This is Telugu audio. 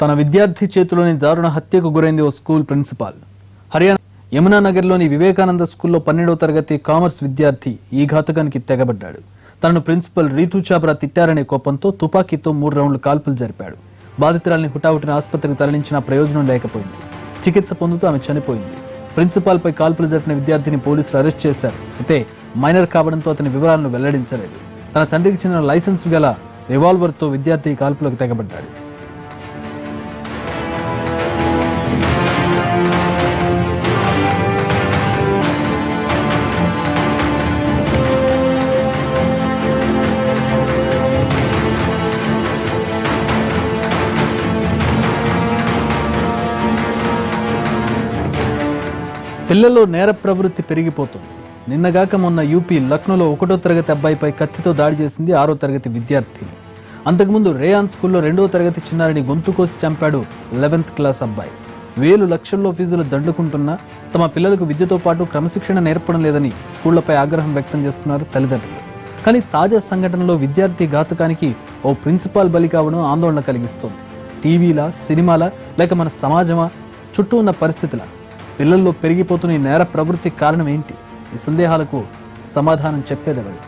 తన విద్యార్థి చేతిలోని దారుణ హత్యకు గురైంది ఓ స్కూల్ ప్రిన్సిపాల్. హర్యానా యమునా నగర్లోని వివేకానంద స్కూల్లో పన్నెండవ తరగతి కామర్స్ విద్యార్థి ఈ ఘాతకానికి తెగబడ్డాడు. తనను ప్రిన్సిపల్ రీతూ చాబ్రా తిట్టారనే కోపంతో తుపాకీతో మూడు రౌండ్లు కాల్పులు జరిపాడు. బాధితురాల్ని హుటాహుటిన ఆసుపత్రికి తరలించిన ప్రయోజనం లేకపోయింది. చికిత్స పొందుతూ ఆమె చనిపోయింది. ప్రిన్సిపాల్ పై కాల్పులు జరిపిన విద్యార్థిని పోలీసులు అరెస్ట్ చేశారు. అయితే మైనర్ కావడంతో అతని వివరాలను వెల్లడించలేదు. తన తండ్రికి చెందిన లైసెన్స్ గల రివాల్వర్తో విద్యార్థి కాల్పులకు తెగబడ్డాడు. పిల్లల్లో నేర ప్రవృత్తి పెరిగిపోతుంది. నిన్నగాక మొన్న యూపీ లక్నోలో ఒకటో తరగతి అబ్బాయిపై కత్తితో దాడి చేసింది ఆరో తరగతి విద్యార్థిని. అంతకుముందు రేయాన్ స్కూల్లో రెండో తరగతి చిన్నారిని గొంతు కోసి చంపాడు లెవెన్త్ క్లాస్ అబ్బాయి. వేలు లక్షల్లో ఫీజులు దండుకుంటున్నా తమ పిల్లలకు విద్యతో పాటు క్రమశిక్షణ నేర్పడం లేదని స్కూళ్ళపై ఆగ్రహం వ్యక్తం చేస్తున్నారు తల్లిదండ్రులు. కానీ తాజా సంఘటనలో విద్యార్థి ఘాతుకానికి ఓ ప్రిన్సిపాల్ బలి కావడం ఆందోళన కలిగిస్తోంది. టీవీలా సినిమాలా లేక మన సమాజమా? చుట్టూ ఉన్న పరిస్థితుల? పిల్లల్లో పెరిగిపోతున్న ఈ నేర ప్రవృత్తి కారణం ఏంటి? ఈ సందేహాలకు సమాధానం చెప్పేదెవరు?